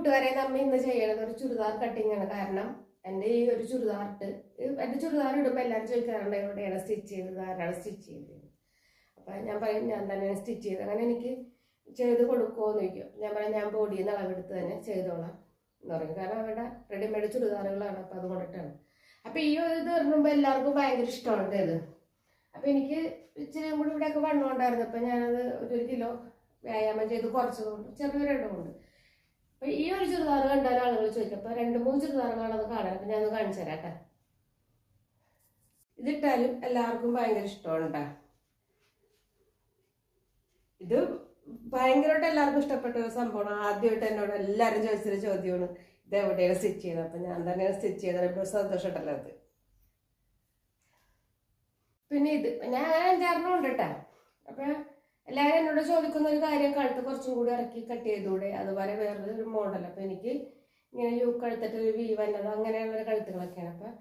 കൂട്ടുകാരെ നമ്മ ഇന്ന് ചെയ്യണത് ഒരു ചുരിദാർ കട്ടിങ് ആണ്. കാരണം എന്റെ ഈ ഒരു ചുരിദാർ ഇട്ട് എന്റെ ചുരിദാർ ഇടുമ്പോൾ എല്ലാവരും ചോദിക്കാറുണ്ട് എവിടെയാണ് സ്റ്റിച്ച് ചെയ്തത്? ആരാണ് സ്റ്റിച്ച് ചെയ്തത്? അപ്പം ഞാൻ പറയും ഞാൻ തന്നെയാണ് സ്റ്റിച്ച് ചെയ്തത്. അങ്ങനെ എനിക്ക് ചെയ്ത് കൊടുക്കുമോ എന്ന് ചോദിക്കും. ഞാൻ പറയും ഞാൻ ബോഡിയിൽ നിന്ന് അളവെടുത്ത് തന്നെ ചെയ്തോളാം. എന്ന് പറയും. കാരണം അവരുടെ റെഡിമെയ്ഡ് ചുരിദാറുകളാണ്. അപ്പം അതുകൊണ്ടിട്ടാണ് അപ്പം ഈ ഒരു ഇത് ഇടുമ്പോൾ എല്ലാവർക്കും ഭയങ്കര ഇഷ്ടമാണ് ഇത്. അപ്പം എനിക്ക് ഇച്ചിരി കൂടി ഇവിടെയൊക്കെ വണ്ണം ഉണ്ടായിരുന്നു അപ്പം ഞാനത് ഒരു കിലോ വ്യായാമം ചെയ്ത് കുറച്ചതുകൊണ്ട് ചെറിയൊരു എണ്ണമുണ്ട് അപ്പൊ ഈ ഒരു ചുരിദാർ കണ്ടാൽ ആളുകൾ ചോദിക്കും അപ്പൊ രണ്ട് മൂന്ന് ചുരിദാറുകളത് കാണാൻ അപ്പൊ ഞാൻ കാണിച്ചു തരാം കേട്ടോ ഇതിട്ടാലും എല്ലാവർക്കും ഭയങ്കര ഇഷ്ടമാണ് ട്ടാ. ഇത് ഭയങ്കരമായിട്ട് എല്ലാവർക്കും ഇഷ്ടപ്പെട്ട ഒരു സംഭവമാണ്. ആദ്യമായിട്ട് എന്നോട് എല്ലാവരും ചോദിച്ചൊരു ചോദ്യമാണ് ഇത് എവിടെയാണ് സ്റ്റിച്ച് ചെയ്തത് അപ്പൊ ഞാൻ തന്നെയാണ് സ്റ്റിച്ച് ചെയ്തത്. ഇപ്പോൾ സന്തോഷമുണ്ടല്ലോ അത്. പിന്നെ ഇത് ഞാൻ അഞ്ചാറെണ്ണം ഉണ്ട് കേട്ടോ അപ്പൊ എല്ലാവരും എന്നോട് ചോദിക്കുന്ന ഒരു കാര്യം കഴുത്ത് കുറച്ചും കൂടി ഇറക്കി കട്ട് ചെയ്തൂടെ? അതുപോലെ വേറൊരു മോഡൽ അപ്പം എനിക്ക് ഇങ്ങനെ യു കഴുത്തിട്ട് ഒരു വി വന്നത് അങ്ങനെയുള്ള കഴുത്തുകളൊക്കെയാണ്. അപ്പം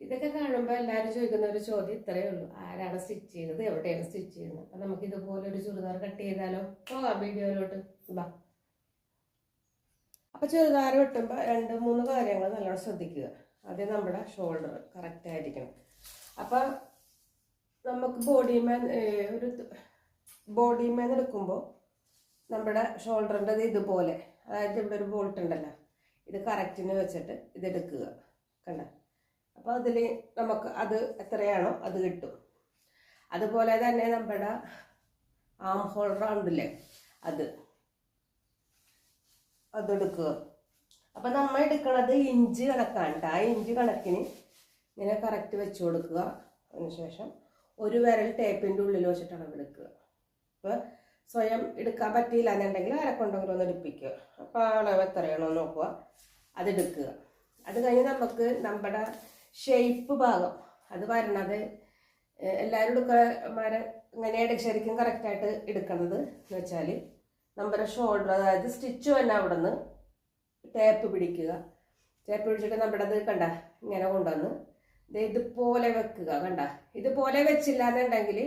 ഇതൊക്കെ കാണുമ്പോൾ എല്ലാവരും ചോദിക്കുന്ന ഒരു ചോദ്യം ഇത്രയേ ഉള്ളൂ. ആരാണ് സ്റ്റിച്ച് ചെയ്തത്? എവിടെയാണ് സ്റ്റിച്ച് ചെയ്യുന്നത്? അപ്പം നമുക്ക് ഇതുപോലെ ഒരു ചുരിദാർ കട്ട് ചെയ്താലോ? പോകാം വീഡിയോയിലോട്ട്. വാ അപ്പം ചുരിദാർ വെട്ടുമ്പോൾ രണ്ട് മൂന്ന് കാര്യങ്ങൾ നല്ലോണം ശ്രദ്ധിക്കുക. ആദ്യം നമ്മുടെ ഷോൾഡർ കറക്റ്റ് ആയിരിക്കണം. അപ്പം നമുക്ക് ബോഡിമേൻ ഒരു ബോഡിമേൻ എടുക്കുമ്പോൾ നമ്മുടെ ഷോൾഡറിന്റെ ഇതുപോലെ. അതായത് ഇവിടെ ഒരു ബോൾട്ട് ഉണ്ടല്ലോ. ഇത് കറക്റ്റിന് വെച്ചിട്ട് ഇതെടുക്കുക കണ്ട? അപ്പോൾ അതിൽ നമുക്ക് അത് എത്രയാണോ അത് കിട്ടും. അതുപോലെ തന്നെ നമ്മുടെ ആം ഹോൾഡർ ഉണ്ടല്ലേ? അത്. അതെടുക്കുക അപ്പം നമ്മൾ എടുക്കുന്നത് ഇഞ്ച് കണക്കാണ് ആ ഇഞ്ച് കണക്കിന് ഇങ്ങനെ കറക്റ്റ് വെച്ച് കൊടുക്കുക. അതിനുശേഷം ഒരു വിരൽ ടേപ്പിന്റെ ഉള്ളിൽ വെച്ചിട്ടാണ് അളവെടുക്കുക അപ്പോൾ സ്വയം എടുക്കാൻ പറ്റിയില്ല എന്നുണ്ടെങ്കിൽ ആരെ കൊണ്ടെങ്കിലും ഒന്ന് എടുപ്പിക്കുക അപ്പോൾ അളവ് എത്രയാണോ നോക്കുക. അതെടുക്കുക അത് കഴിഞ്ഞ് നമുക്ക് നമ്മുടെ ഷേപ്പ് ഭാഗം അത് വരണത് എല്ലാവരും എടുക്കമാരെ ഇങ്ങനെയാണ് ശരിക്കും കറക്റ്റായിട്ട് എടുക്കുന്നത് എന്ന് വെച്ചാൽ നമ്മുടെ ഷോൾഡർ അതായത് സ്റ്റിച്ച് തന്നെ അവിടെ നിന്ന് ടേപ്പ് പിടിക്കുക. ടേപ്പ് പിടിച്ചിട്ട് നമ്മുടെ അത് കണ്ട ഇങ്ങനെ കൊണ്ടുവന്ന് ഇതുപോലെ വെക്കുക കണ്ട. ഇതുപോലെ വെച്ചില്ല എന്നുണ്ടെങ്കിൽ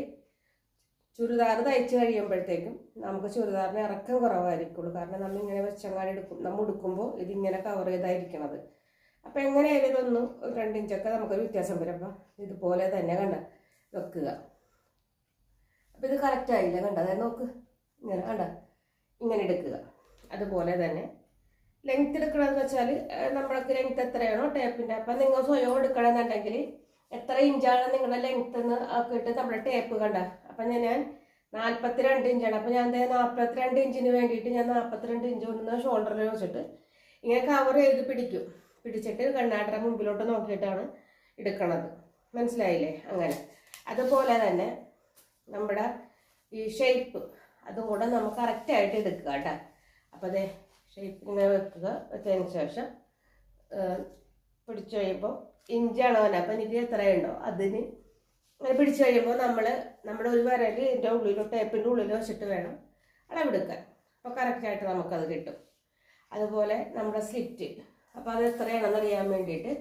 ചുരിദാർ തയ്ച്ച് കഴിയുമ്പോഴത്തേക്കും നമുക്ക് ചുരിദാറിന് ഇറക്കം കുറവായിരിക്കുള്ളൂ. കാരണം നമ്മൾ ഇങ്ങനെ വെച്ചങ്ങാടി എടുക്കും നമ്മൾ ഉടുക്കുമ്പോൾ ഇതിങ്ങനെ കവർ ചെയ്തായിരിക്കണത്. അപ്പം എങ്ങനെയായാലും ഇതൊന്ന് ഒരു രണ്ടിഞ്ചൊക്കെ നമുക്കൊരു വ്യത്യാസം വരും. അപ്പം ഇതുപോലെ തന്നെ കണ്ട വെക്കുക. അപ്പം ഇത് കറക്റ്റ് ആയില്ല കണ്ട? അതായത് നോക്ക് ഇങ്ങനെ കണ്ട ഇങ്ങനെ എടുക്കുക. അതുപോലെ തന്നെ ലെങ്ത് എടുക്കണമെന്ന് വെച്ചാൽ നമ്മൾക്ക് ലെങ്ത് എത്രയാണോ ടേപ്പിന്റെ അപ്പം നിങ്ങൾ സ്വയം എടുക്കണമെന്നുണ്ടെങ്കിൽ എത്ര ഇഞ്ചാണ് നിങ്ങളുടെ ലെങ്ത് എന്ന് ആക്കിയിട്ട് നമ്മുടെ ടേപ്പ് കണ്ട? അപ്പം ഞാൻ ഞാൻ നാൽപ്പത്തിരണ്ട് ഇഞ്ചാണ് അപ്പം ഞാൻ എന്താ നാൽപ്പത്തിരണ്ട് ഇഞ്ചിന് വേണ്ടിയിട്ട് ഞാൻ നാൽപ്പത്തിരണ്ട് ഇഞ്ച് കൊണ്ടുവന്ന ഷോൾഡറിൽ വെച്ചിട്ട് ഇങ്ങനെ കവർ ചെയ്ത് പിടിക്കും. പിടിച്ചിട്ട് കണ്ണാടയുടെ മുമ്പിലോട്ട് നോക്കിയിട്ടാണ് എടുക്കണത്. മനസ്സിലായില്ലേ? അങ്ങനെ. അതുപോലെ തന്നെ നമ്മുടെ ഈ ഷേപ്പ് അതും കൂടെ നമുക്ക് കറക്റ്റായിട്ട് എടുക്കുക കേട്ടോ. അപ്പോൾ അതെ ഷേപ്പ് ഇങ്ങനെ വെക്കുക. വെച്ചതിന് ശേഷം പിടിച്ചു കഴിയുമ്പോൾ ഇഞ്ചാണ് അവൻ അപ്പം എനിക്ക് എത്രയുണ്ടോ? അതിന് അങ്ങനെ പിടിച്ചു കഴിയുമ്പോൾ നമ്മൾ നമ്മുടെ ഒരു വരൽ ഇതിന്റെ ഉള്ളിലോ ടേപ്പിന്റെ ഉള്ളിലോ വെച്ചിട്ട് വേണം അളവെടുക്കാൻ. അപ്പോൾ കറക്റ്റായിട്ട് നമുക്കത് കിട്ടും. അതുപോലെ നമ്മുടെ സ്ലിറ്റ്. അപ്പോൾ അത് എത്രയാണെന്ന് അറിയാൻ വേണ്ടിയിട്ട്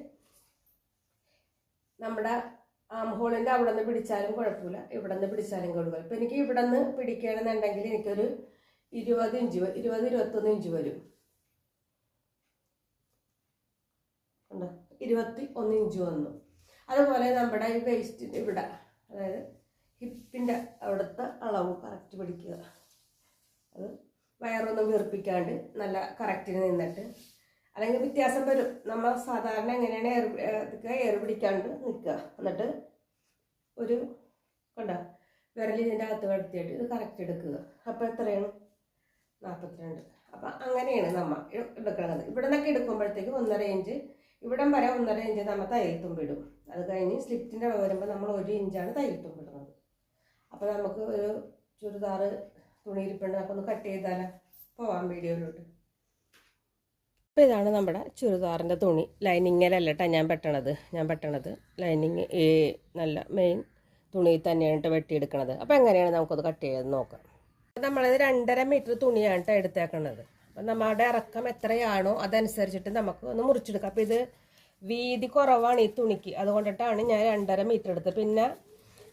നമ്മുടെ ആം ഹോളിന്റെ അവിടെ നിന്ന് പിടിച്ചാലും കുഴപ്പമില്ല. ഇവിടെ നിന്ന് പിടിച്ചാലും കുഴപ്പമില്ല ഇപ്പം എനിക്ക് ഇവിടെ നിന്ന് പിടിക്കുകയാണെന്നുണ്ടെങ്കിൽ എനിക്കൊരു ഇരുപത് ഇഞ്ച് ഇരുപത് ഇരുപത്തൊന്ന് ഇഞ്ച് വരും. ഇരുപത്തി ഒന്ന് ഇഞ്ച് വന്നു. അതുപോലെ നമ്മുടെ ഈ വേസ്റ്റ് ഇവിടെ അതായത് ഹിപ്പിന്റെ അവിടുത്തെ അളവ് കറക്റ്റ് പിടിക്കുക. അത് വയറൊന്നും വീർപ്പിക്കാണ്ട് നല്ല കറക്റ്റിന് നിന്നിട്ട് അല്ലെങ്കിൽ വ്യത്യാസം വരും. നമ്മൾ സാധാരണ എങ്ങനെയാണ് എയർ ഇതൊക്കെ എയർ പിടിക്കാണ്ട് നിൽക്കുക. എന്നിട്ട് ഒരു കണ്ട? വിരൽ ഇതിന്റെ അകത്ത് കടത്തിയിട്ട് ഇത് കറക്റ്റ് എടുക്കുക. അപ്പോൾ എത്രയാണ്? നാൽപ്പത്തിരണ്ട്. അപ്പം അങ്ങനെയാണ് നമ്മൾ എടുക്കുന്നത്. ഇവിടെ നിന്നൊക്കെ എടുക്കുമ്പോഴത്തേക്ക് ഒന്നര ഇഞ്ച് ഇവിടം വരെ ഒന്നര ഇഞ്ച് നമ്മൾ തയ്യൽ തുമ്പിടും. അത് കഴിഞ്ഞ് സ്ലിറ്റിന്റെ വരുമ്പോൾ നമ്മൾ ഒരു ഇഞ്ചാണ് തയ്യൽ തുമ്പിടുന്നത്. അപ്പോൾ നമുക്ക് ഒരു ചുരിദാർ തുണിയിരിപ്പുണ്ട് അപ്പോൾ ഒന്ന് കട്ട് ചെയ്താൽ പോവാം വീഡിയോയിലോട്ട്. അപ്പോൾ ഇതാണ് നമ്മുടെ ചുരിദാറിന്റെ തുണി. ലൈനിങ്ങിലല്ല കേട്ടോ ഞാൻ പെട്ടണത്. ഞാൻ പെട്ടണത് ലൈനിങ് ഈ നല്ല മെയിൻ തുണിയിൽ തന്നെയാണ് ട്ടോ വെട്ടിയെടുക്കണത്. അപ്പോൾ എങ്ങനെയാണ് നമുക്കത് കട്ട് ചെയ്ത് നോക്കാം. നമ്മളിത് രണ്ടര മീറ്റർ തുണിയാണ് കേട്ടോ എടുത്തേക്കണത്. നമ്മുടെ ഇറക്കം എത്രയാണോ അതനുസരിച്ചിട്ട് നമുക്ക് ഒന്ന് മുറിച്ചെടുക്കാം. അപ്പോൾ ഇത് വീതി കുറവാണ് ഈ തുണിക്ക്. അതുകൊണ്ടിട്ടാണ് ഞാൻ രണ്ടര മീറ്റർ എടുത്തത്. പിന്നെ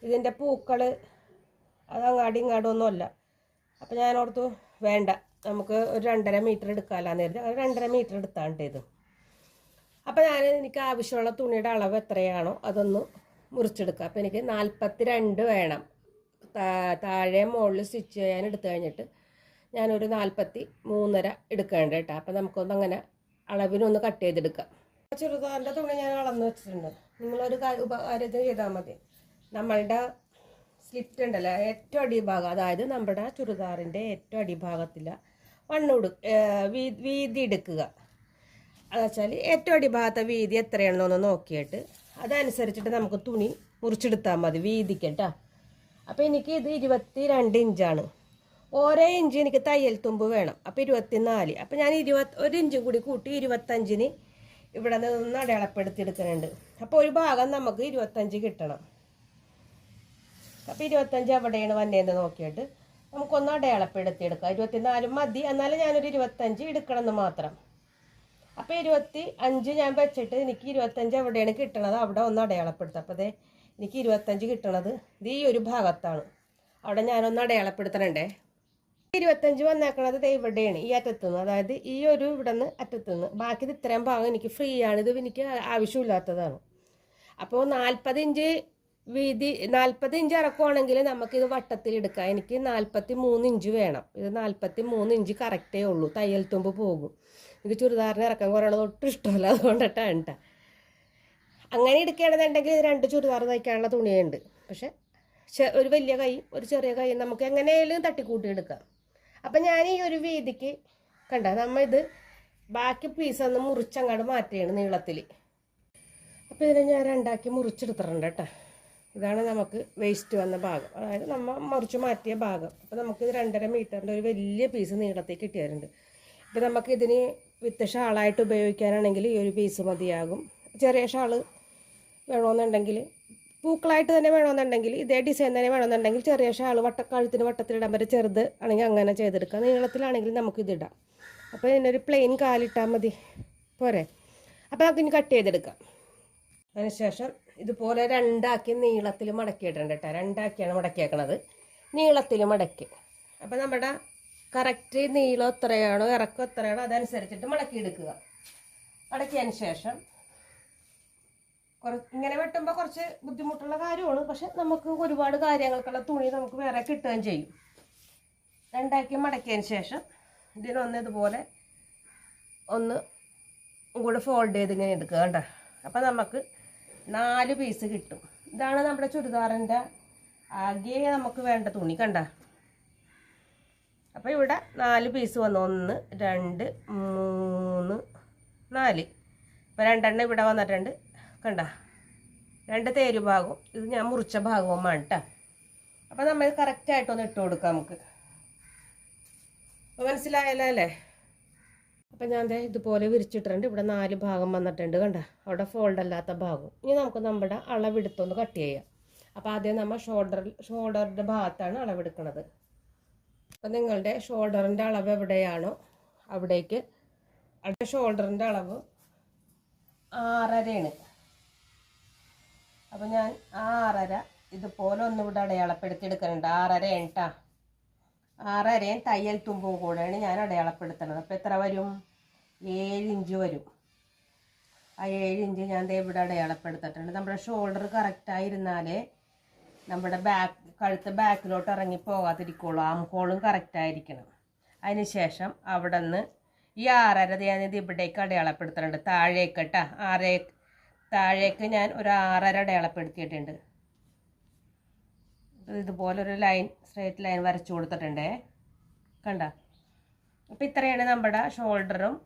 ഇതിന്റെ പൂക്കൾ അത് അങ്ങാടി ഇങ്ങാടും ഒന്നുമല്ല അപ്പം ഞാൻ ഓർത്തു വേണ്ട നമുക്ക് ഒരു രണ്ടര മീറ്റർ എടുക്കാമല്ലാന്ന് കരുതി. അങ്ങനെ രണ്ടര മീറ്റർ എടുത്താണ്ട് ഇത്. അപ്പോൾ ഞാൻ എനിക്ക് ആവശ്യമുള്ള തുണിയുടെ അളവ് എത്രയാണോ അതൊന്ന് മുറിച്ചെടുക്കുക അപ്പോൾ എനിക്ക് നാൽപ്പത്തി രണ്ട് വേണം താഴെ മുകളിൽ സ്റ്റിച്ച് ചെയ്യാൻ എടുത്തു കഴിഞ്ഞിട്ട് ഞാനൊരു നാൽപ്പത്തി മൂന്നര എടുക്കേണ്ട കേട്ടോ. അപ്പം നമുക്കൊന്ന് അങ്ങനെ അളവിനൊന്ന് കട്ട് ചെയ്തെടുക്കാം. ചെറുതാറിന്റെ തുണി ഞാൻ അളന്ന് വെച്ചിട്ടുണ്ട്. നിങ്ങളൊരു ഉപകാരത്തിന് ചെയ്താൽ മതി. നമ്മളുടെ സ്ലിറ്റ് ഉണ്ടല്ലോ ഏറ്റവും അടിഭാഗം അതായത് നമ്മുടെ ചുരിദാറിന്റെ ഏറ്റവും അടിഭാഗത്തില്ല വണ്ണുടു വീതി എടുക്കുക. അതെച്ചാൽ ഏറ്റവും അടിഭാഗത്തെ വീതി എത്രയാണെന്നൊന്ന് നോക്കിയിട്ട് അതനുസരിച്ചിട്ട് നമുക്ക് തുണി മുറിച്ചെടുത്താൽ മതി വീതിക്ക് കേട്ടോ. അപ്പോൾ എനിക്ക് ഇത് ഇരുപത്തി രണ്ട് ഇഞ്ചാണ്. ഓരോ ഇഞ്ച് എനിക്ക് തയ്യൽ തുമ്പ് വേണം. അപ്പോൾ ഇരുപത്തിനാല്. അപ്പോൾ ഞാൻ ഇരുപത്തി ഒരു ഇഞ്ചും കൂടി കൂട്ടി ഇരുപത്തഞ്ചിന് ഇവിടെ നിന്ന് അടയാളപ്പെടുത്തി എടുക്കുന്നുണ്ട് അപ്പോൾ ഒരു ഭാഗം നമുക്ക് ഇരുപത്തഞ്ച് കിട്ടണം. അപ്പോൾ ഇരുപത്തഞ്ച് എവിടെയാണ് വന്നതെന്ന് നോക്കിയിട്ട് നമുക്കൊന്ന് അടയാളപ്പെടുത്തി എടുക്കാം ഇരുപത്തിനാലും മതി. എന്നാലും ഞാനൊരു ഇരുപത്തഞ്ച് എടുക്കണമെന്ന് മാത്രം. അപ്പോൾ ഇരുപത്തി അഞ്ച് ഞാൻ വെച്ചിട്ട് എനിക്ക് ഇരുപത്തഞ്ച് എവിടെയാണ് കിട്ടണത് അവിടെ ഒന്ന് അടയാളപ്പെടുത്താം. അപ്പോൾ അതെ എനിക്ക് ഇരുപത്തഞ്ച് കിട്ടണത് ഇത് ഈ ഒരു ഭാഗത്താണ്. അവിടെ ഞാനൊന്ന് അടയാളപ്പെടുത്തണുണ്ടേ. ഇരുപത്തഞ്ച് വന്നേക്കണത് ഇവിടെയാണ് ഈ അറ്റത്തുനിന്ന്. അതായത് ഈ ഒരു ഇവിടെ നിന്ന് അറ്റത്തുനിന്ന്. ബാക്കി ഇത് ഇത്രയും ഭാഗം എനിക്ക് ഫ്രീ ആണ്. ഇത് എനിക്ക് ആവശ്യമില്ലാത്തതാണ്. അപ്പോൾ നാൽപ്പത് ഇഞ്ച് വീതി നാൽപ്പത് ഇഞ്ച് ഇറക്കുവാണെങ്കിൽ നമുക്കിത് വട്ടത്തിൽ എടുക്കാം. എനിക്ക് നാൽപ്പത്തി മൂന്ന് ഇഞ്ച് വേണം. ഇത് നാൽപ്പത്തി മൂന്ന് ഇഞ്ച് കറക്റ്റേ ഉള്ളൂ. തയ്യൽ തുമ്പ് പോകും. എനിക്ക് ചുരിദാറിന് ഇറക്കാൻ കുറയണത് ഒട്ടും ഇഷ്ടമല്ല. അതുകൊണ്ടിട്ടാണ് കേട്ടോ അങ്ങനെ എടുക്കുകയാണെന്നുണ്ടെങ്കിൽ ഇത് രണ്ട് ചുരിദാർ തയ്ക്കാനുള്ള തുണിയുണ്ട്. പക്ഷെ ഒരു വലിയ കൈ ഒരു ചെറിയ കൈ നമുക്ക് എങ്ങനെയായാലും തട്ടിക്കൂട്ടി എടുക്കാം. അപ്പം ഞാൻ ഈ ഒരു വീതിക്ക് കണ്ട? നമ്മ ഇത് ബാക്കി പീസ് ഒന്ന് മുറിച്ചങ്ങോട്ട് മാറ്റുകയാണ് നീളത്തിൽ അപ്പോൾ ഇതിനെ ഞാൻ രണ്ടാക്കി മുറിച്ചെടുത്തിട്ടുണ്ട് കേട്ടോ. ഇതാണ് നമുക്ക് വേസ്റ്റ് വന്ന ഭാഗം. അതായത് നമ്മൾ മുറിച്ച് മാറ്റിയ ഭാഗം. അപ്പോൾ നമുക്കിത് രണ്ടര മീറ്ററിന്റെ ഒരു വലിയ പീസ് നീളത്തിൽ കിട്ടിയിട്ടുണ്ട് ഇപ്പം നമുക്ക് ഇതിന് വിത്ത് ഷാളായിട്ട് ഉപയോഗിക്കാനാണെങ്കിൽ ഈ ഒരു പീസ് മതിയാകും. ചെറിയ ഷാൾ വേണമെന്നുണ്ടെങ്കിൽ പൂക്കളായിട്ട് തന്നെ വേണമെന്നുണ്ടെങ്കിൽ ഇതേ ഡിസൈൻ തന്നെ വേണമെന്നുണ്ടെങ്കിൽ ചെറിയ ഷാൾ വട്ടക്കഴുത്തിന് വട്ടത്തിലിടാൻ വരെ ചെറുത് ആണെങ്കിൽ അങ്ങനെ ചെയ്തെടുക്കാം. നീളത്തിലാണെങ്കിൽ നമുക്കിതിടാം അപ്പോൾ ഇതിനൊരു പ്ലെയിൻ കാലിട്ടാൽ മതി. പോരെ. അപ്പോൾ നമുക്കിനി കട്ട് ചെയ്തെടുക്കാം. അതിനുശേഷം ഇതുപോലെ രണ്ടാക്കി നീളത്തിൽ മടക്കിയിട്ടുണ്ട് കേട്ടോ. രണ്ടാക്കിയാണ് മടക്കിയേക്കണത്. നീളത്തിൽ മടക്കി. അപ്പോൾ നമ്മുടെ കറക്റ്റ് നീളം എത്രയാണോ ഇറക്കം എത്രയാണോ അതനുസരിച്ചിട്ട് മടക്കിയെടുക്കുക. മടക്കിയതിന് ശേഷം ഇങ്ങനെ വെട്ടുമ്പോൾ കുറച്ച് ബുദ്ധിമുട്ടുള്ള കാര്യമാണ്. പക്ഷെ നമുക്ക് ഒരുപാട് കാര്യങ്ങൾക്കുള്ള തുണി നമുക്ക് വേറെ കിട്ടുകയും ചെയ്യും. രണ്ടാക്കി മടക്കിയതിന് ശേഷം ഇതിനൊന്ന് ഇതുപോലെ ഒന്ന് കൂടെ ഫോൾഡ് ചെയ്ത് ഇങ്ങനെ എടുക്കുക കണ്ട? അപ്പം നമുക്ക് നാല് പീസ് കിട്ടും. ഇതാണ് നമ്മുടെ ചുരിദാറിന്റെ ആകെ നമുക്ക് വേണ്ട തുണി കണ്ട? അപ്പോൾ ഇവിടെ നാല് പീസ് വന്നു. ഒന്ന് രണ്ട് മൂന്ന് നാല്. ഇപ്പോൾ രണ്ടെണ്ണം ഇവിടെ വന്നിട്ടുണ്ട്. കണ്ട? രണ്ട് തേര് ഭാഗവും ഇത് ഞാൻ മുറിച്ച ഭാഗവുമാണ് കേട്ടോ അപ്പം നമ്മൾ കറക്റ്റായിട്ടൊന്ന് ഇട്ട് കൊടുക്കാം നമുക്ക്. അപ്പോൾ മനസ്സിലായല്ലോ അല്ലേ? അപ്പം ഞാൻ ദേ ഇതുപോലെ വിരിച്ചിട്ടുണ്ട് ഇവിടെ നാല് ഭാഗം വന്നിട്ടുണ്ട് കണ്ട? അവിടെ ഫോൾഡ് അല്ലാത്ത ഭാഗം ഇനി നമുക്ക് നമ്മുടെ അളവെടുത്തൊന്ന് കട്ട് ചെയ്യാം. അപ്പോൾ ആദ്യം നമ്മൾ ഷോൾഡർ ഷോൾഡറിന്റെ ഭാഗത്താണ് അളവെടുക്കുന്നത് അപ്പം നിങ്ങളുടെ ഷോൾഡറിന്റെ അളവ് എവിടെയാണോ അവിടേക്ക്. അവിടെ ഷോൾഡറിന്റെ അളവ് ആറരയാണ്. അപ്പം ഞാൻ ആറര ഇതുപോലെ ഒന്നുകൂടെ അടയാളപ്പെടുത്തി എടുക്കുന്നുണ്ട് ആറര ഏട്ടാ. ആറരയും തയ്യൽ തുമ്പും കൂടെയാണ് ഞാൻ അടയാളപ്പെടുത്തുന്നത്. അപ്പോൾ എത്ര വരും? ഏഴ് ഇഞ്ച് വരും. ആ ഏഴ് ഇഞ്ച് ഞാൻ ദേ ഇവിടെ അടയാളപ്പെടുത്തിട്ടുണ്ട് നമ്മുടെ ഷോൾഡർ കറക്റ്റായിരുന്നാലേ നമ്മുടെ ബാക്ക് കഴുത്ത് ബാക്കിലോട്ട് ഇറങ്ങി പോകാതിരിക്കുള്ളൂ. ആം ഹോളും കറക്റ്റായിരിക്കണം അതിന് ശേഷം അവിടെ നിന്ന് ഈ ആറര ഞാൻ ഇവിടേക്ക് അടയാളപ്പെടുത്തുന്നുണ്ട് താഴേക്കട്ടാ കേട്ടോ. ആറേ താഴേക്ക് ഞാൻ ഒരു ആറര അടയാളപ്പെടുത്തിയിട്ടുണ്ട് ഇതുപോലൊരു ലൈൻ സ്ട്രേറ്റ് ലൈൻ വരച്ചു കൊടുത്തിട്ടുണ്ടേ. കണ്ട? അപ്പം ഇത്രയാണ് നമ്മുടെ ഷോൾഡറും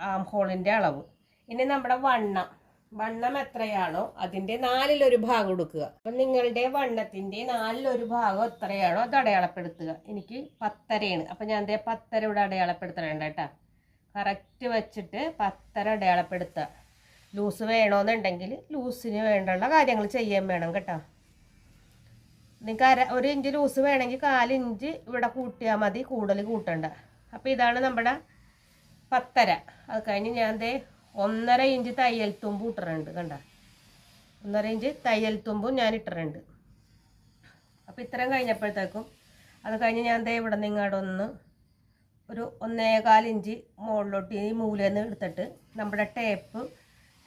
ആം ഹോളിന്റെ അളവ്. ഇനി നമ്മുടെ വണ്ണം. വണ്ണം എത്രയാണോ അതിന്റെ നാലിലൊരു ഭാഗം എടുക്കുക. അപ്പം നിങ്ങളുടെ വണ്ണത്തിന്റെ നാലിലൊരു ഭാഗം എത്രയാണോ അത് അടയാളപ്പെടുത്തുക. എനിക്ക് പത്തരയാണ്. അപ്പം ഞാൻ ദേ പത്തര ഇവിടെ അടയാളപ്പെടുത്തണുണ്ട് കേട്ടോ. കറക്റ്റ് വെച്ചിട്ട് പത്തര അടയാളപ്പെടുത്തുക. ലൂസ് വേണമെന്നുണ്ടെങ്കിൽ ലൂസിന് വേണ്ടുള്ള കാര്യങ്ങൾ ചെയ്യാൻ വേണം കേട്ടോ. നിങ്ങൾക്ക് അര ഒരു ഇഞ്ച് ലൂസ് വേണമെങ്കിൽ കാലിഞ്ച് ഇവിടെ കൂട്ടിയാൽ മതി കൂടുതൽ കൂട്ടണ്ട. അപ്പോൾ ഇതാണ് നമ്മുടെ പത്തര. അത് കഴിഞ്ഞ് ഞാൻ ദേ ഒന്നര ഇഞ്ച് തയ്യൽ തുമ്പ് ഇട്ടിട്ടുണ്ട് കണ്ട. ഒന്നര ഇഞ്ച് തയ്യൽ തുമ്പും ഞാൻ ഇട്ടിട്ടുണ്ട്. അപ്പോൾ ഇത്രയും കഴിഞ്ഞപ്പോഴത്തേക്കും അത് കഴിഞ്ഞ് ഞാൻ ദേ ഇവിടെ നിങ്ങടെ ഒന്ന് ഒരു ഒന്നേകാൽ ഇഞ്ച് മുകളിലോട്ട് ഈ മൂലയിൽ നിന്ന് എടുത്തിട്ട് നമ്മുടെ ടേപ്പ്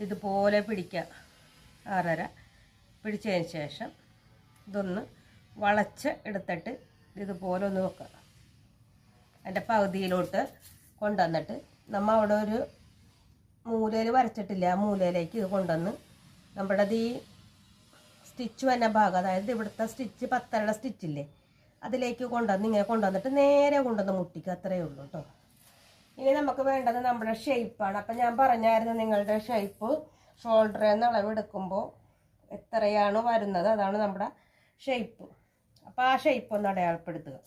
ഇതുപോലെ പിടിക്കുക ആറര. പിടിച്ചതിന് ശേഷം ഇതൊന്ന് വളച്ച് എടുത്തിട്ട് ഇതുപോലെ ഒന്ന് വെക്കുക. അതിന്റെ പകുതിയിലോട്ട് കൊണ്ടുവന്നിട്ട് നമ്മൾ അവിടെ ഒരു മൂലയിൽ വരച്ചിട്ടില്ല. ആ മൂലയിലേക്ക് ഇത് കൊണ്ടുവന്ന് നമ്മുടെ ഈ സ്റ്റിച്ച് വന്ന ഭാഗം അതായത് ഇവിടുത്തെ സ്റ്റിച്ച് പത്തരയുടെ സ്റ്റിച്ചില്ലേ അതിലേക്ക് കൊണ്ടുവന്ന് ഇങ്ങനെ കൊണ്ടുവന്നിട്ട് നേരെ കൊണ്ടുവന്ന് മുട്ടിക്കുക അത്രയേ ഉള്ളൂ കേട്ടോ. ഇനി നമുക്ക് വേണ്ടത് നമ്മുടെ ഷേപ്പാണ് അപ്പം ഞാൻ പറഞ്ഞായിരുന്നു നിങ്ങളുടെ ഷേപ്പ് ഷോൾഡറിൽ നിന്ന് അളവെടുക്കുമ്പോൾ എത്രയാണ് വരുന്നത്? അതാണ് നമ്മുടെ ഷേപ്പ് അപ്പോൾ ആ ഷേപ്പ് ഒന്ന് അടയാളപ്പെടുത്തുക.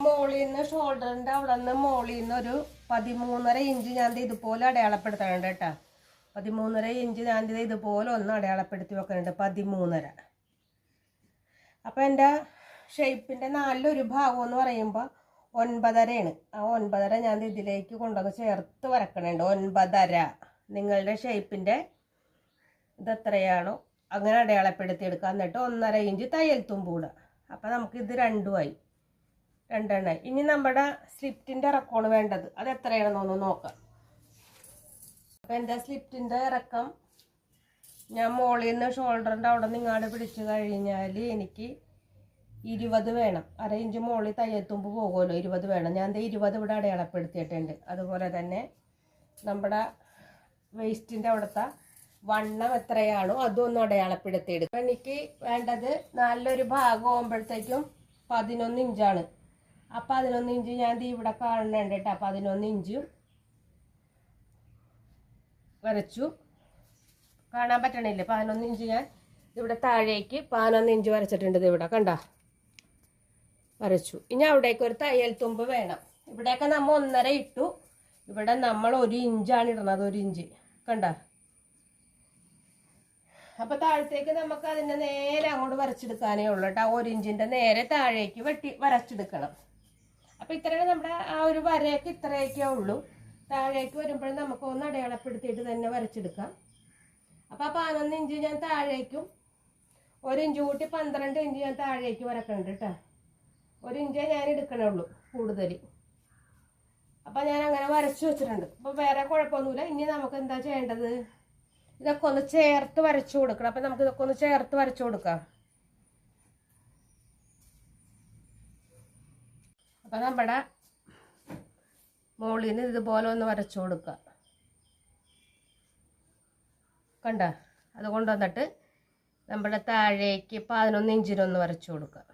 മോളിൽ നിന്ന് ഷോൾഡറിന്റെ അവിടെ നിന്ന് മോളിൽ നിന്ന് ഒരു പതിമൂന്നര ഇഞ്ച് ഞാൻ ഇതുപോലെ അടയാളപ്പെടുത്തണുണ്ട് കേട്ടോ. പതിമൂന്നര ഇഞ്ച് ഞാൻ ഇതുപോലെ ഒന്ന് അടയാളപ്പെടുത്തി വെക്കുന്നുണ്ട് പതിമൂന്നര. അപ്പോൾ എന്റെ ഷേപ്പിന്റെ നാലിലൊരു ഭാഗം എന്ന് പറയുമ്പോൾ ഒൻപതരയാണ്. ആ ഒൻപതര ഞാൻ ഇതിലേക്ക് കൊണ്ടുവന്ന് ചേർത്ത് വരക്കണുണ്ട്. ഒൻപതര. നിങ്ങളുടെ ഷേപ്പിന്റെ ഇതെത്രയാണോ അങ്ങനെ അടയാളപ്പെടുത്തി എടുക്കുക എന്നിട്ട് ഒന്നര ഇഞ്ച് തയ്യൽ തുമ്പൂടുക അപ്പം നമുക്ക് ഇത് രണ്ടുമായി രണ്ടെണ്ണമായി ഇനി നമ്മുടെ സ്ലിപ്റ്റിന്റെ ഇറക്കമാണ് വേണ്ടത് അത് എത്രയാണെന്നൊന്ന് നോക്കാം. അപ്പം എന്റെ സ്ലിപ്റ്റിന്റെ ഇറക്കം? ഞാൻ മോളിൽ നിന്ന് ഷോൾഡറിന്റെ അവിടെ നിന്ന് ഇങ്ങോട്ട് പിടിച്ചു കഴിഞ്ഞാൽ എനിക്ക് ഇരുപത് വേണം. അര ഇഞ്ച് മുകളിൽ തയ്യത്തുമ്പ് പോകുമല്ലോ ഇരുപത് വേണം. ഞാൻ ദേ ഇരുപത് ഇവിടെ അടയാളപ്പെടുത്തിയിട്ടുണ്ട്. അതുപോലെ തന്നെ നമ്മുടെ വേസ്റ്റിന്റെ അവിടുത്തെ വണ്ണം എത്രയാണോ അതൊന്നും അടയാളപ്പെടുത്തിയെടുക്കും. എനിക്ക് വേണ്ടത് നല്ലൊരു ഭാഗം ആകുമ്പോഴത്തേക്കും പതിനൊന്ന് ഇഞ്ചാണ് ആ പതിനൊന്ന് ഇഞ്ച് ഞാൻ ഇവിടെ കാണുന്നുണ്ട് കേട്ടോ. പതിനൊന്ന് ഇഞ്ചും വരച്ചു. കാണാൻ പറ്റണില്ലേ? പതിനൊന്ന് ഇഞ്ച് ഞാൻ ഇവിടെ താഴേക്ക് പതിനൊന്ന് ഇഞ്ച് വരച്ചിട്ടുണ്ട് ഇവിടെ. കണ്ട? വരച്ചു ഇനി അവിടേക്ക് ഒരു തയ്യൽ തുമ്പ് വേണം. ഇവിടെയൊക്കെ നമ്മൾ ഒന്നര ഇട്ടു. ഇവിടെ നമ്മൾ ഒരു ഇഞ്ചാണ് ഇടുന്നത് ഒരു ഇഞ്ച്. കണ്ട? അപ്പൊ താഴത്തേക്ക് നമുക്ക് അതിന്റെ നേരെ അങ്ങോട്ട് വരച്ചെടുക്കാനേ ഉള്ളൂ കേട്ടോ. ഒരു ഇഞ്ചിന്റെ നേരെ താഴേക്ക് വെട്ടി വരച്ചെടുക്കണം. അപ്പൊ ഇത്രയാണ് നമ്മുടെ ആ ഒരു വരയൊക്കെ ഇത്രയൊക്കെ ഉള്ളൂ. താഴേക്ക് വരുമ്പോഴും നമുക്ക് ഒന്ന് അടയാളപ്പെടുത്തിയിട്ട് തന്നെ വരച്ചെടുക്കാം. അപ്പൊ ആ പതിനൊന്ന് ഇഞ്ച് ഞാൻ താഴേക്കും ഒരു ഇഞ്ച് കൂട്ടി പന്ത്രണ്ട് ഇഞ്ച് ഞാൻ താഴേക്ക് വരക്കുന്നുണ്ട് കേട്ടോ. ഒരു ഇഞ്ചേ ഞാൻ എടുക്കണുള്ളൂ കൂടുതൽ അപ്പം ഞാൻ അങ്ങനെ വരച്ചു വെച്ചിട്ടുണ്ട്. അപ്പോൾ വേറെ കുഴപ്പമൊന്നുമില്ല. ഇനി നമുക്ക് എന്താ ചെയ്യേണ്ടത്? ഇതൊക്കെ ഒന്ന് ചേർത്ത് വരച്ചു കൊടുക്കണം. അപ്പം നമുക്ക് ഇതൊക്കെ ഒന്ന് ചേർത്ത് വരച്ചു കൊടുക്കാം. അപ്പം നമ്മുടെ മുകളിൽ നിന്ന് ഇതുപോലെ ഒന്ന് വരച്ചു കൊടുക്കുക. കണ്ട? അത് കൊണ്ടുവന്നിട്ട് നമ്മുടെ താഴേക്ക് പതിനൊന്ന് ഇഞ്ചിനൊന്ന് വരച്ചു കൊടുക്കുക.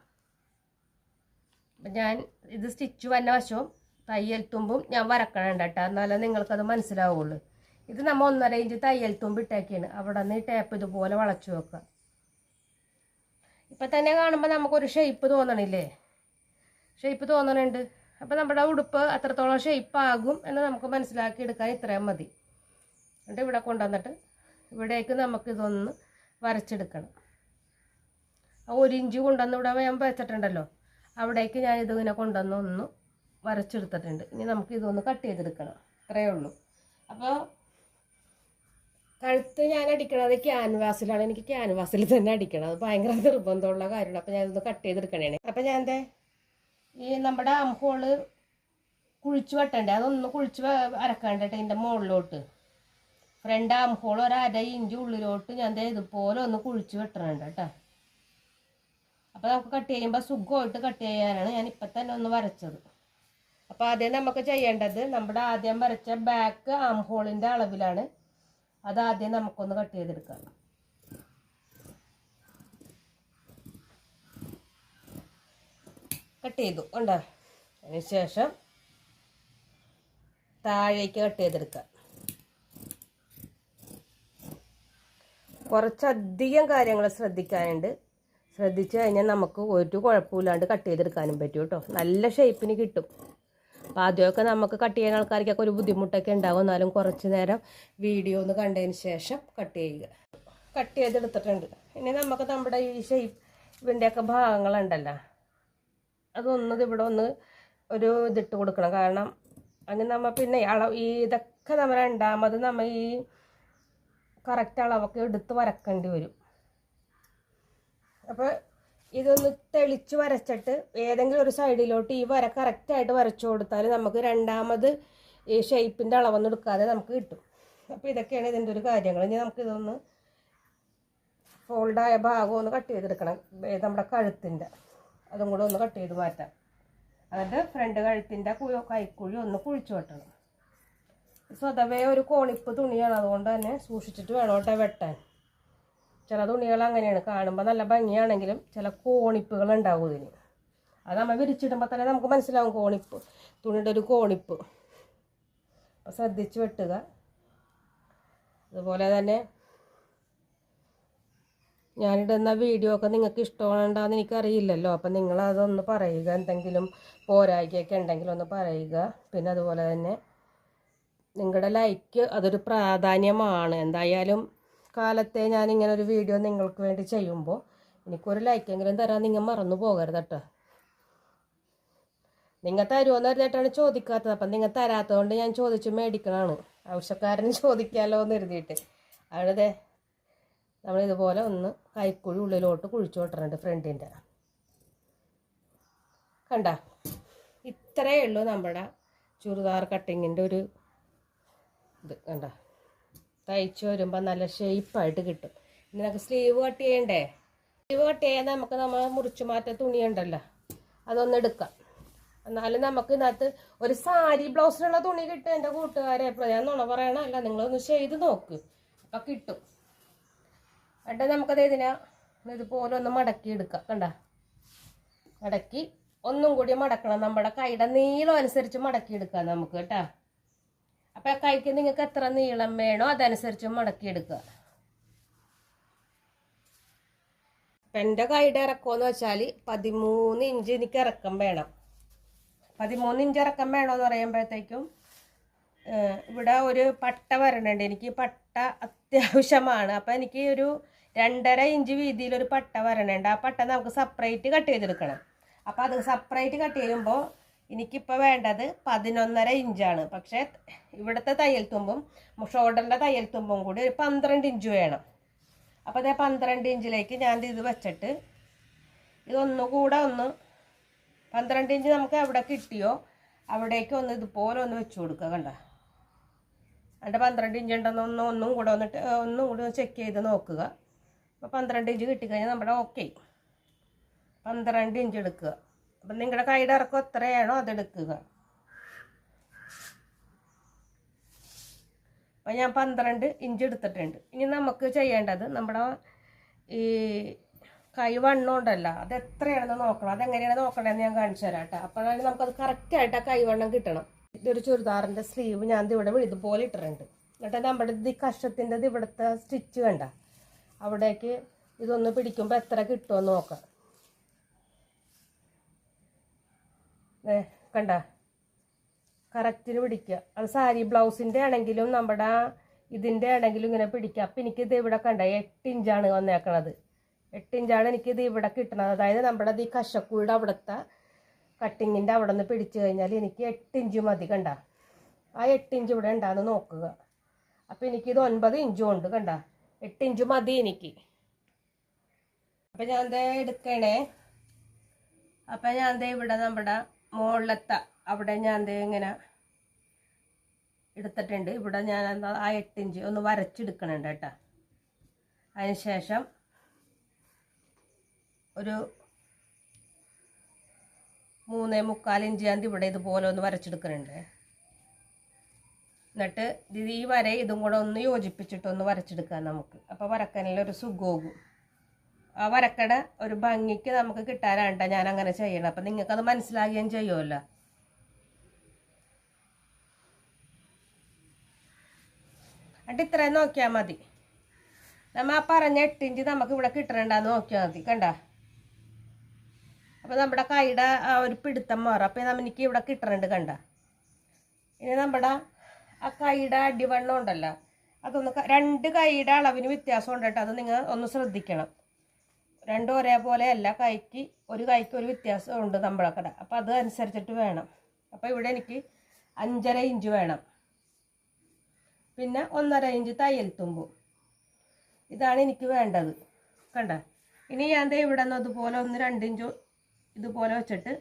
അപ്പം ഞാൻ ഇത് സ്റ്റിച്ച് വന്ന വശവും തയ്യൽ തുമ്പും ഞാൻ വരക്കണുണ്ട് കേട്ടോ. എന്നാലേ നിങ്ങൾക്കത് മനസ്സിലാവുള്ളൂ. ഇത് നമ്മൾ ഒന്നര ഇഞ്ച് തയ്യൽ തുമ്പ് ഇട്ടേക്കാണ്. അവിടെ നിന്ന് ടേപ്പ് ഇതുപോലെ വളച്ചു വെക്കുക. ഇപ്പം തന്നെ കാണുമ്പോൾ നമുക്കൊരു ഷേപ്പ് തോന്നണില്ലേ? ഷേപ്പ് തോന്നണുണ്ട്. അപ്പം നമ്മുടെ ഉടുപ്പ് അത്രത്തോളം ഷേപ്പ് ആകും എന്ന് നമുക്ക് മനസ്സിലാക്കി എടുക്കാൻ ഇത്രയും മതി. എന്നിട്ട് ഇവിടെ കൊണ്ടുവന്നിട്ട് ഇവിടേക്ക് നമുക്കിതൊന്ന് വരച്ചെടുക്കണം. ആ ഒരു ഇഞ്ച് കൊണ്ടുവന്ന് ഇവിടെ ഞാൻ വെച്ചിട്ടുണ്ടല്ലോ. അവിടേക്ക് ഞാൻ ഇതിങ്ങനെ കൊണ്ടുവന്ന് ഒന്ന് വരച്ചെടുത്തിട്ടുണ്ട്. ഇനി നമുക്ക് ഇതൊന്ന് കട്ട് ചെയ്തെടുക്കണം. അത്രയേ ഉള്ളൂ. അപ്പോൾ കഴുത്ത് ഞാൻ അടിക്കണത് ക്യാൻവാസിലാണ് എനിക്ക് ക്യാൻവാസിൽ തന്നെ അടിക്കണം. അത് ഭയങ്കര നിർബന്ധമുള്ള കാര്യമാണ്. അപ്പോൾ ഞാനിതൊന്ന് കട്ട് ചെയ്തെടുക്കണേ അപ്പോൾ ഞാൻ എന്താ? ഈ നമ്മുടെ അംഹോൾ കുഴിച്ച് വെട്ടണ്ടേ? അതൊന്ന് കുഴിച്ച് അരക്കണ്ടട്ടെ ഇതിന്റെ മുകളിലോട്ട്. ഫ്രണ്ട് ആംഹോൾ ഒരു അര ഇഞ്ച് ഉള്ളിലോട്ട് ഞാൻ ഇതുപോലെ ഒന്ന് കുഴിച്ച് വെട്ടണുണ്ട് കേട്ടോ. അപ്പോൾ നമുക്ക് കട്ട് ചെയ്യുമ്പോൾ സുഖമായിട്ട് കട്ട് ചെയ്യാനാണ് ഞാൻ ഇപ്പം തന്നെ ഒന്ന് വരച്ചത്. അപ്പോൾ ആദ്യം നമുക്ക് ചെയ്യേണ്ടത് നമ്മുടെ ആദ്യം വരച്ച ബാക്ക് ആം ഹോളിന്റെ അളവിലാണ് അത് ആദ്യം നമുക്കൊന്ന് കട്ട് ചെയ്തെടുക്കാം. കട്ട് ചെയ്തു. ഉണ്ടോ അതിന് ശേഷം താഴേക്ക് കട്ട് ചെയ്തെടുക്കാം. കുറച്ചധികം കാര്യങ്ങൾ ശ്രദ്ധിക്കാനുണ്ട്. ശ്രദ്ധിച്ചു കഴിഞ്ഞാൽ നമുക്ക് ഒരു കുഴപ്പമില്ലാണ്ട് കട്ട് ചെയ്തെടുക്കാനും പറ്റും കേട്ടോ. നല്ല ഷേപ്പിന് കിട്ടും. അപ്പോൾ ആദ്യമൊക്കെ നമുക്ക് കട്ട് ചെയ്യുന്ന ആൾക്കാർക്കൊക്കെ ഒരു ബുദ്ധിമുട്ടൊക്കെ ഉണ്ടാകും എന്നാലും കുറച്ച് നേരം വീഡിയോ ഒന്ന് കണ്ടതിന് ശേഷം കട്ട് ചെയ്യുക. കട്ട് ചെയ്തെടുത്തിട്ടുണ്ട്. ഇനി നമുക്ക് നമ്മുടെ ഈ ഷേപ്പ് ഇതിന്റെയൊക്കെ ഭാഗങ്ങളുണ്ടല്ലോ. അതൊന്നത് ഇവിടെ ഒന്ന് ഒരു ഇതിട്ട് കൊടുക്കണം. കാരണം അങ്ങനെ നമ്മൾ പിന്നെ അളവ് ഈ ഇതൊക്കെ നമ്മൾ രണ്ടാമത് നമ്മൾ ഈ കറക്റ്റ് അളവൊക്കെ എടുത്ത് വരക്കേണ്ടി വരും. അപ്പോൾ ഇതൊന്ന് തെളിച്ച് വരച്ചിട്ട് ഏതെങ്കിലും ഒരു സൈഡിലോട്ട് ഈ വര കറക്റ്റായിട്ട് വരച്ചു കൊടുത്താൽ നമുക്ക് രണ്ടാമത് ഈ ഷേപ്പിന്റെ അളവൊന്നും എടുക്കാതെ നമുക്ക് കിട്ടും. അപ്പോൾ ഇതൊക്കെയാണ് ഇതിന്റെ ഒരു കാര്യങ്ങൾ. ഇനി നമുക്കിതൊന്ന് ഫോൾഡായ ഭാഗം ഒന്ന് കട്ട് ചെയ്തെടുക്കണം. നമ്മുടെ കഴുത്തിന്റെ അതും കൂടെ ഒന്ന് കട്ട് ചെയ്ത് മാറ്റാം. എന്നിട്ട് ഫ്രണ്ട് കഴുത്തിന്റെ കുഴി കൈക്കുഴി ഒന്ന് കുഴിച്ചു വെട്ടണം. സ്വതവേ ഒരു കോണിപ്പ് തുണിയാണ്. അതുകൊണ്ട് തന്നെ സൂക്ഷിച്ചിട്ട് വേണം കേട്ടോ വെട്ടാൻ. ചില തുണികൾ അങ്ങനെയാണ് കാണുമ്പോൾ നല്ല ഭംഗിയാണെങ്കിലും ചില കോണിപ്പുകൾ ഉണ്ടാവും ഇതിന്. അത് നമ്മൾ വിരിച്ചിടുമ്പോൾ തന്നെ നമുക്ക് മനസ്സിലാവും കോണിപ്പ് തുണിയുടെ ഒരു കോണിപ്പ്. അപ്പോൾ ശ്രദ്ധിച്ച് വെട്ടുക. അതുപോലെ തന്നെ ഞാനിടുന്ന വീഡിയോ ഒക്കെ നിങ്ങൾക്ക് ഇഷ്ടമാണെന്ന് എനിക്കറിയില്ലല്ലോ. അപ്പം നിങ്ങൾ അതൊന്ന് പറയുക. എന്തെങ്കിലും പോരായ്കയൊക്കെ ഉണ്ടെങ്കിൽ ഒന്ന് പറയുക. പിന്നെ അതുപോലെ തന്നെ നിങ്ങളുടെ ലൈക്ക് അതൊരു പ്രാധാന്യമാണ്. എന്തായാലും കാലത്തെ ഞാൻ ഇങ്ങനെ ഒരു വീഡിയോ നിങ്ങൾക്ക് വേണ്ടി ചെയ്യുമ്പോൾ എനിക്കൊരു ലൈക്കെങ്കിലും തരാൻ നിങ്ങൾ മറന്നു പോകരുത് കേട്ടോ. നിങ്ങൾ തരുമോന്ന് പറഞ്ഞിട്ടാണ് ചോദിക്കാത്തത്. അപ്പം നിങ്ങൾ തരാത്തതുകൊണ്ട് ഞാൻ ചോദിച്ചു മേടിക്കണമാണ് ആവശ്യക്കാരന് ചോദിക്കാമല്ലോ എന്ന് കരുതിയിട്ട്. അവിടെ നമ്മളിതുപോലെ ഒന്ന് കൈക്കുഴി ഉള്ളിലോട്ട് കുഴിച്ചു വിട്ടണുണ്ട് ഫ്രണ്ടിന്റെ കണ്ട? ഇത്രയേ ഉള്ളൂ നമ്മുടെ ചുരിദാർ കട്ടിങ്ങിന്റെ ഒരു ഇത്. കണ്ട? തയ്ച്ച് വരുമ്പോൾ നല്ല ഷേപ്പായിട്ട് കിട്ടും. ഇനി നമുക്ക് സ്ലീവ് കട്ട് ചെയ്യണ്ടേ? സ്ലീവ് കട്ട് ചെയ്യാൻ നമുക്ക് നമ്മൾ മുറിച്ചു മാറ്റ തുണിയുണ്ടല്ലോ അതൊന്ന് എടുക്കാം. എന്നാലും നമുക്ക് ഇതിനകത്ത് ഒരു സാരി ബ്ലൗസിനുള്ള തുണി കിട്ടും എന്റെ കൂട്ടുകാരെ. ഞാൻ നുണ പറയണല്ല നിങ്ങളൊന്ന് ചെയ്ത് നോക്ക്. അപ്പം കിട്ടും. എന്നിട്ട് നമുക്കത് ഇതിനെ ഇതുപോലെ ഒന്ന് മടക്കി എടുക്കാം. കണ്ട? മടക്കി ഒന്നും കൂടി മടക്കണം. നമ്മുടെ കൈയുടെ നീളം അനുസരിച്ച് മടക്കി എടുക്കാം നമുക്ക് കേട്ടാ. അപ്പം ആ കൈക്ക് നിങ്ങൾക്ക് എത്ര നീളം വേണോ അതനുസരിച്ച് മടക്കിയെടുക്കുക. അപ്പം എന്റെ കൈയുടെ ഇറക്കമെന്ന് വെച്ചാൽ പതിമൂന്ന് ഇഞ്ച് എനിക്ക് ഇറക്കം വേണം. പതിമൂന്ന് ഇഞ്ച് ഇറക്കം വേണമെന്ന് പറയുമ്പോഴത്തേക്കും ഇവിടെ ഒരു പട്ട വരണുണ്ട്. എനിക്ക് പട്ട അത്യാവശ്യമാണ്. അപ്പം എനിക്ക് ഒരു രണ്ടര ഇഞ്ച് വീതിയിൽ ഒരു പട്ട വരണുണ്ട്. ആ പട്ട നമുക്ക് സെപ്പറേറ്റ് കട്ട് ചെയ്തെടുക്കണം. അപ്പം അത് സെപ്പറേറ്റ് കട്ട് ചെയ്യുമ്പോൾ എനിക്കിപ്പോൾ വേണ്ടത് പതിനൊന്നര ഇഞ്ചാണ്. പക്ഷേ ഇവിടുത്തെ തയ്യൽ തുമ്പും ഷോൾഡറിന്റെ തയ്യൽ തുമ്പും കൂടി ഒരു പന്ത്രണ്ട് ഇഞ്ച് വേണം. അപ്പോൾ അതേ പന്ത്രണ്ട് ഇഞ്ചിലേക്ക് ഞാൻ ഇത് വെച്ചിട്ട് ഇതൊന്നുകൂടെ ഒന്ന് പന്ത്രണ്ട് ഇഞ്ച് നമുക്ക് എവിടെ കിട്ടിയോ അവിടേക്ക് ഒന്ന് ഇതുപോലെ ഒന്ന് വെച്ച് കൊടുക്കുക കണ്ട? അതിന്റെ പന്ത്രണ്ട് ഇഞ്ച് ഉണ്ടെന്ന് ഒന്ന് ഒന്നും കൂടെ വന്നിട്ട് ഒന്നും കൂടി ഒന്ന് ചെക്ക് ചെയ്ത് നോക്കുക. അപ്പോൾ പന്ത്രണ്ട് ഇഞ്ച് കിട്ടിക്കഴിഞ്ഞാൽ നമ്മുടെ ഓക്കെ പന്ത്രണ്ട് ഇഞ്ച് എടുക്കുക. അപ്പം നിങ്ങളുടെ കൈയുടെ ഇറക്കം എത്രയാണോ അതെടുക്കുക. അപ്പം ഞാൻ പന്ത്രണ്ട് ഇഞ്ച് എടുത്തിട്ടുണ്ട്. ഇനി നമുക്ക് ചെയ്യേണ്ടത് നമ്മുടെ ഈ കൈ വണ്ണമുണ്ടല്ല അത് എത്രയാണെന്ന് നോക്കണം. അതെങ്ങനെയാണ് നോക്കണമെന്ന് ഞാൻ കാണിച്ചു തരാം കേട്ടോ. അപ്പോഴാണ് നമുക്കത് കറക്റ്റായിട്ട് ആ കൈവണ്ണം കിട്ടണം. ഇതൊരു ചുരിദാറിന്റെ സ്ലീവ് ഞാൻ ഇവിടെ ഇതുപോലെ ഇട്ടിട്ടുണ്ട്. എന്നിട്ട് നമ്മുടെ ഇത് ഈ കഷത്തിന്റെ ഇവിടുത്തെ സ്റ്റിച്ച് കണ്ട അവിടേക്ക് ഇതൊന്ന് പിടിക്കുമ്പോൾ എത്ര കിട്ടുമെന്ന് നോക്കാം. കണ്ട? കറക്റ്റിന് പിടിക്കുക. അത് സാരി ബ്ലൗസിന്റെ ആണെങ്കിലും നമ്മുടെ ഇതിന്റെ ആണെങ്കിലും ഇങ്ങനെ പിടിക്കുക. അപ്പം എനിക്കിത് ഇവിടെ കണ്ട എട്ട് ഇഞ്ചാണ് വന്നേക്കണത്. എട്ട് ഇഞ്ചാണ് എനിക്കിത് ഇവിടെ കിട്ടണത്. അതായത് നമ്മുടെ ഈ കശക്കൂടെ അവിടുത്തെ കട്ടിങ്ങിന്റെ അവിടെ നിന്ന് പിടിച്ചു കഴിഞ്ഞാൽ എനിക്ക് എട്ട് ഇഞ്ച് മതി കണ്ട. ആ എട്ട് ഇഞ്ച് ഇവിടെ ഉണ്ടാന്ന് നോക്കുക. അപ്പം എനിക്കിത് ഒൻപത് ഇഞ്ചും ഉണ്ട് കണ്ട. എട്ട് ഇഞ്ച് മതി എനിക്ക്. അപ്പം ഞാൻ ദേ എടുക്കണേ. അപ്പം ഞാൻ ദേ ഇവിടെ നമ്മുടെ മുകളിലത്തെ അവിടെ ഞാൻ ദേ ഇങ്ങനെ എടുത്തിട്ടുണ്ട്. ഇവിടെ ഞാൻ എന്താ ആ എട്ട് ഇഞ്ച് ഒന്ന് വരച്ചെടുക്കണുണ്ട് കേട്ടോ. അതിന് ശേഷം ഒരു മൂന്നേ മുക്കാൽ ഇഞ്ച് ഞാൻ ഇവിടെ ഇതുപോലെ ഒന്ന് വരച്ചെടുക്കുന്നുണ്ട് എന്നിട്ട് ഈ വര ഇതും കൂടെ ഒന്ന് യോജിപ്പിച്ചിട്ട് ഒന്ന് വരച്ചെടുക്കാം നമുക്ക്. അപ്പോൾ വരക്കാനുള്ള ഒരു സുഖവും ആ വരക്കട ഒരു ഭംഗിക്ക് നമുക്ക് കിട്ടാനാണ് ട്ടോ ഞാൻ അങ്ങനെ ചെയ്യണം അപ്പം നിങ്ങൾക്കത് മനസ്സിലാകുകയും ചെയ്യുമല്ലോ. എന്നിട്ട് ഇത്രയും നോക്കിയാൽ മതി. നമ്മൾ ആ പറഞ്ഞ എട്ട് ഇഞ്ച് നമുക്ക് ഇവിടെ കിട്ടണുണ്ടാന്ന് നോക്കിയാൽ മതി കണ്ട? അപ്പോൾ നമ്മുടെ കൈയുടെ ആ ഒരു പിടുത്തം മാറും. അപ്പോൾ നമുക്ക് ഇവിടെ കിട്ടണുണ്ട് കണ്ട? ഇനി നമ്മുടെ ആ കൈയുടെ അടിവണ്ണം ഉണ്ടല്ലോ അതൊന്ന് രണ്ട് കൈയുടെ അളവിന് വ്യത്യാസം ഉണ്ട് കേട്ടോ. അത് നിങ്ങൾ ഒന്ന് ശ്രദ്ധിക്കണം. രണ്ടും ഒരേപോലെ അല്ല. കൈക്ക് ഒരു കൈക്ക് ഒരു വ്യത്യാസം ഉണ്ട് നമ്മുടെ കട. അപ്പോൾ അത് അനുസരിച്ചിട്ട് വേണം. അപ്പോൾ ഇവിടെ എനിക്ക് അഞ്ചര ഇഞ്ച് വേണം. പിന്നെ ഒന്നര ഇഞ്ച് തയ്യൽ തുമ്പും. ഇതാണ് എനിക്ക് വേണ്ടത്. കണ്ട? ഇനി ഞാൻ ദേ ഇവിടെ നിന്ന് അതുപോലെ ഒന്ന് രണ്ട് ഇഞ്ച് ഇതുപോലെ വെച്ചിട്ട്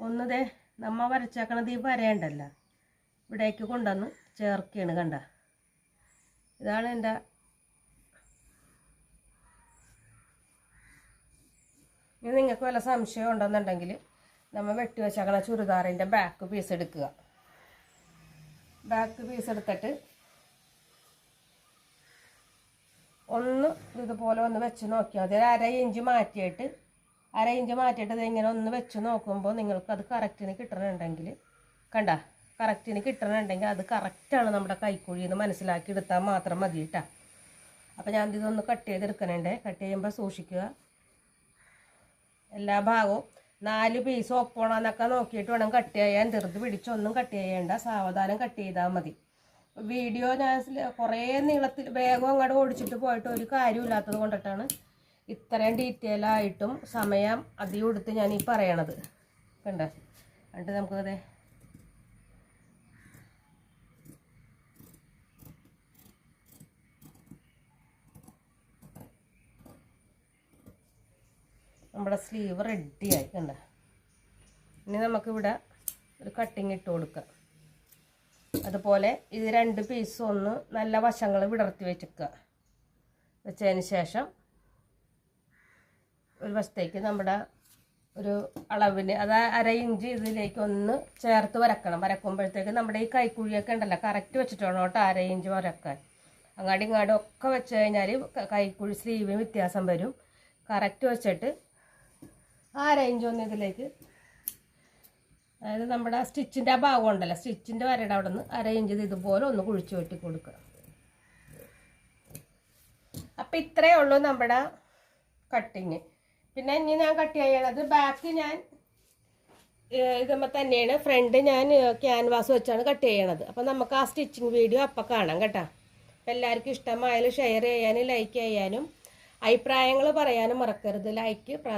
ഒന്ന് ദേ നമ്മ വരച്ചേക്കണത് ഈ വരേണ്ടല്ല ഇവിടേക്ക് കൊണ്ടുവന്ന് ചേർക്കുകയാണ് കണ്ട? ഇതാണ് എന്റെ ഇനി നിങ്ങൾക്ക് വല്ല സംശയം ഉണ്ടെന്നുണ്ടെങ്കിൽ നമ്മൾ വെട്ടി വെച്ചേക്കണ ചുരിദാറിന്റെ ബാക്ക് പീസ് എടുക്കുക. ബാക്ക് പീസ് എടുത്തിട്ട് ഒന്ന് ഇതുപോലെ ഒന്ന് വെച്ച് നോക്കിയാൽ മതി അര ഇഞ്ച് മാറ്റിയിട്ട് അര ഇഞ്ച് മാറ്റിയിട്ട് ഇതിങ്ങനെ ഒന്ന് വെച്ച് നോക്കുമ്പോൾ നിങ്ങൾക്ക് അത് കറക്റ്റിന് കിട്ടണമെന്നുണ്ടെങ്കിൽ കണ്ട? കറക്റ്റിന് കിട്ടണമെന്നുണ്ടെങ്കിൽ അത് കറക്റ്റാണ് നമ്മുടെ കൈക്കുഴി എന്ന് മനസ്സിലാക്കി എടുത്താൽ മാത്രം മതി കേട്ടോ അപ്പോൾ ഞാൻ ഇതൊന്ന് കട്ട് ചെയ്തെടുക്കണുണ്ട്. കട്ട് ചെയ്യുമ്പോൾ സൂക്ഷിക്കുക. എല്ലാ ഭാഗവും നാല് പീസ് ഒപ്പണമെന്നൊക്കെ നോക്കിയിട്ട് വേണം കട്ട് ചെയ്യാൻ. ധൃതി പിടിച്ചൊന്നും കട്ട് ചെയ്യേണ്ട. സാവധാനം കട്ട് ചെയ്താൽ മതി. വീഡിയോ ഞാൻ കുറേ നീളത്തിൽ വേഗം അങ്ങോട്ട് ഓടിച്ചിട്ട് പോയിട്ട് ഒരു കാര്യമില്ലാത്തത് കൊണ്ടിട്ടാണ് ഇത്രയും ഡീറ്റെയിൽ ആയിട്ടും സമയം അധികം എടുത്ത് ഞാൻ ഈ പറയണത്. കണ്ടോ? എന്നിട്ട് നമുക്കതേ നമ്മുടെ സ്ലീവ് റെഡിയായി കണ്ട? ഇനി നമുക്കിവിടെ ഒരു കട്ടിങ് ഇട്ട് കൊടുക്കാം. അതുപോലെ ഇത് രണ്ട് പീസും ഒന്ന് നല്ല വശങ്ങൾ വിടർത്തി വെച്ചേക്കുക. വെച്ചതിന് ശേഷം ഒരു വശത്തേക്ക് നമ്മുടെ ഒരു അളവിന് അത് അര ഇഞ്ച് ഇതിലേക്ക് ഒന്ന് ചേർത്ത് വരക്കണം. വരക്കുമ്പോഴത്തേക്ക് നമ്മുടെ ഈ കൈക്കുഴിയൊക്കെ ഉണ്ടല്ലോ കറക്റ്റ് വെച്ചിട്ടാണ് കേട്ടോ അര ഇഞ്ച് വരക്കാൻ. അങ്ങാടി ഇങ്ങാടും ഒക്കെ വെച്ച് കഴിഞ്ഞാൽ കൈക്കുഴി സ്ലീവിന് വ്യത്യാസം വരും. കറക്റ്റ് വെച്ചിട്ട് ആ റേഞ്ച് ഒന്ന് ഇതിലേക്ക്. അതായത് നമ്മുടെ സ്റ്റിച്ചിന്റെ ആ ഭാഗം ഉണ്ടല്ലോ സ്റ്റിച്ചിന്റെ വരയുടെ അവിടെ നിന്ന് അറേഞ്ച് ചെയ്ത് ഇതുപോലെ ഒന്ന് കുഴിച്ചു വെട്ടി കൊടുക്കുക. അപ്പം ഇത്രയേ ഉള്ളൂ നമ്മുടെ കട്ടിങ് പിന്നെ ഇനി ഞാൻ കട്ട് ചെയ്യണത് ബാക്ക് ഞാൻ ഇതുമ്പോൾ തന്നെയാണ്. ഫ്രണ്ട് ഞാൻ ക്യാൻവാസ് വെച്ചാണ് കട്ട് ചെയ്യണത്. അപ്പം നമുക്ക് ആ സ്റ്റിച്ചിങ് വീഡിയോ അപ്പം കാണാം കേട്ടോ. അപ്പം എല്ലാവർക്കും ഇഷ്ടമായാലും ഷെയർ ചെയ്യാനും ലൈക്ക് ചെയ്യാനും അഭിപ്രായങ്ങൾ പറയാനും മറക്കരുത്. ലൈക്ക്